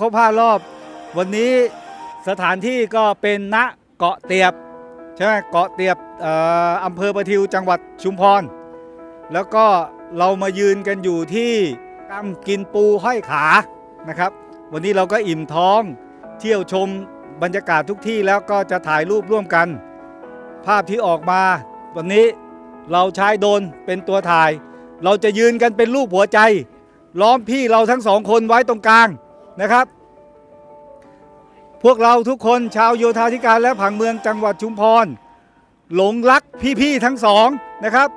ครบห้ารอบ วันนี้สถานที่ก็เป็นณเกาะเตียบใช่ไหมเกาะเตียบอออำเภอประทิวจังหวัดชุมพร แล้วก็เรามายืนกันอยู่ที่กำกินปูห้อยขานะครับ วันนี้เราก็อิ่มท้องเที่ยวชมบรรยากาศทุกที่แล้วก็จะถ่ายรูปร่วมกัน ภาพที่ออกมา วันนี้เราใช้โดนเป็นตัวถ่าย เราจะยืนกันเป็นรูปหัวใจ ล้อมพี่เราทั้งสองคนไว้ตรงกลาง นะครับ พวกเราทุกคนชาวโยธาธิการและผังเมืองจังหวัดชุมพร หลงรักพี่ๆทั้งสองนะครับ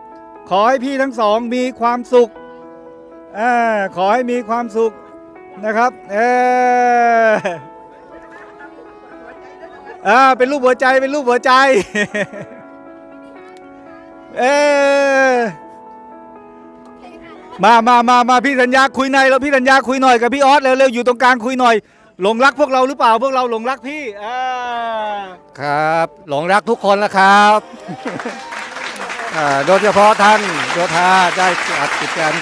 ขอให้พี่ทั้งสองมีความสุขอขอให้มีความสุขนะครับเอออ่าเป็นรูปหัวใจเป็นรูปหัวใจ เออ มามามามาพี่สัญญาคุยในแล้วพี่สัญญาคุยหน่อยกับพี่ออสเร็วๆอยู่ตรงกลางคุยหน่อยหลงรักพวกเราหรือเปล่าพวกเราหลงรักพี่อ่าครับ หลงรักทุกคนแล้วครับอ่าโดยเฉพาะท่านโยธาได้จัดกิจกรรม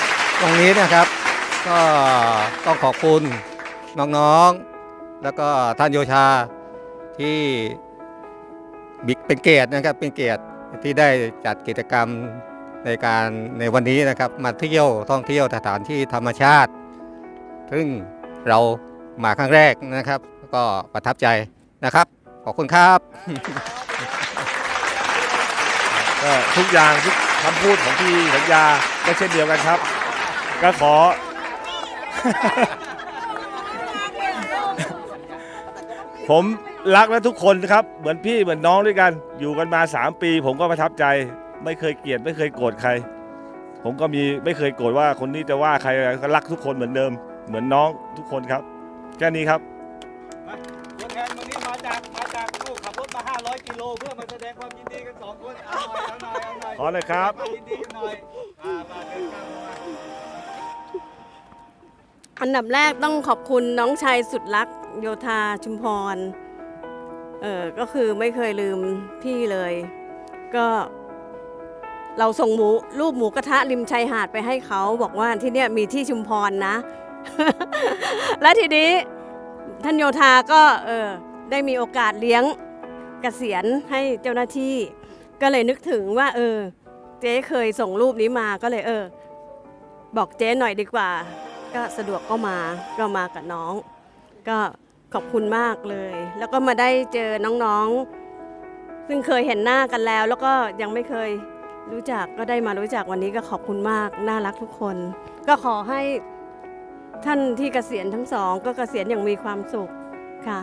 ตรงนี้นะครับ ก็ต้องขอบคุณน้องๆ แล้วก็ท่านโยธาที่บิ๊กเป็นเกียรตินะครับเป็นเกียรติที่ได้จัดกิจกรรม ในการในวันนี้นะครับมาเที่ยวท่องเที่ยวสถานที่ธรรมชาติ ซึ่งเรามาครั้งแรกนะครับ ก็ประทับใจนะครับ ขอบคุณครับ ก็ทุกอย่างทุกคำพูดของพี่สัญญาก็เช่นเดียวกันครับ ก็ขอ ผมรักและทุกคนนะครับ เหมือนพี่เหมือนน้องด้วยกัน อยู่กันมา 3 ปี ผมก็ประทับใจ ไม่เคยเกลียดไม่เคยโกรธใคร ผมก็มีไม่เคยโกรธว่าคนนี้จะว่าใครก็รักทุกคนเหมือนเดิม เหมือนน้องทุกคนครับ แค่นี้ครับตัวแทนวันนี้มาจากมาจากลูกขับรถมา 500 กิโลเพื่อมาแสดงความยินดีกันสองคนเอาหน่อยเอาหน่อยเอาหน่อยขอหน่อยครับมายินดีกันหน่อยมามาเดินข้ามมาอันดับแรกต้องขอบคุณน้องชายสุดรักโยธาชุมพร เออก็คือไม่เคยลืมพี่เลย ก็ เราส่งหมูรูปหมูกระทะริมชายหาดไปให้เขาบอกว่าที่เนี่ยมีที่ชุมพรนะ และทีนี้ท่านโยธาก็เออได้มีโอกาสเลี้ยงเกษียณให้เจ้าหน้าที่ ก็เลยนึกถึงว่า เออ เจ๊เคยส่งรูปนี้มาก็เลยเออ บอกเจ๊หน่อยดีกว่า ก็สะดวกก็มาก็มากับน้อง ก็ขอบคุณมากเลย แล้วก็มาได้เจอน้องๆ ซึ่งเคยเห็นหน้ากันแล้ว แล้วก็ยังไม่เคย รู้จักก็ได้มารู้จักวันนี้ก็ขอบคุณมาก น่ารักทุกคน ก็ขอให้ท่านที่เกษียณทั้งสอง ก็เกษียณอย่างมีความสุขค่ะ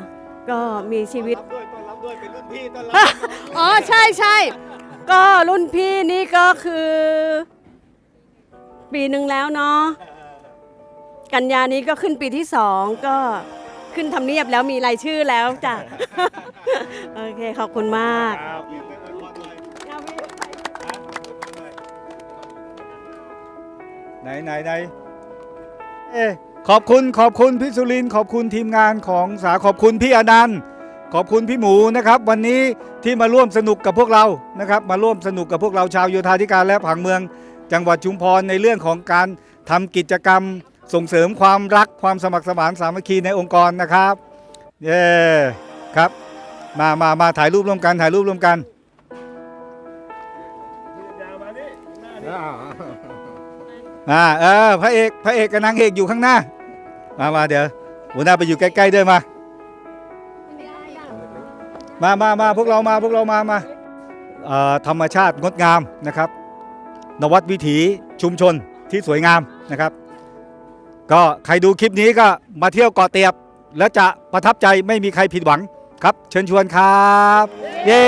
ก็มีชีวิตต้อนรับด้วยต้อนรับด้วยเป็นรุ่นพี่ต้อนรับอ๋อใช่ใช่ก็รุ่นพี่นี่ก็คือ ปีหนึ่งแล้วเนาะกันยานี้ก็ขึ้นปีที่สองก็ขึ้นทำเนียบแล้วมีรายชื่อแล้วจ้ะ โอเค ขอบคุณมาก ไหนไหนไหนเอ้ขอบคุณขอบคุณพี่สุรินทร์ขอบคุณทีมงานของสาขอบคุณพี่อนันต์ขอบคุณพี่หมูนะครับ วันนี้ที่มาร่วมสนุกกับพวกเรานะครับ มาร่วมสนุกกับพวกเราชาวโยธาธิการและผังเมือง จังหวัดชุมพรในเรื่องของการทำกิจกรรม ส่งเสริมความรักความสมัครสมานสามัคคีในองค์กรนะครับเย้ครับมามามาถ่ายรูปร่วมกันถ่ายรูปร่วมกัน อ่าเออพระเอกพระเอกกับนางเอกอยู่ข้างหน้า มามาเดี๋ยวหัวหน้าไปอยู่ใกล้ๆด้วยมา มามามาพวกเรามาพวกเรามามาเอ่อธรรมชาติงดงามนะครับ นวัดวิถีชุมชนที่สวยงามนะครับ ก็ใครดูคลิปนี้ก็มาเที่ยวเกาะเตียบ แล้วจะประทับใจไม่มีใครผิดหวังครับ เชิญชวนครับ เย้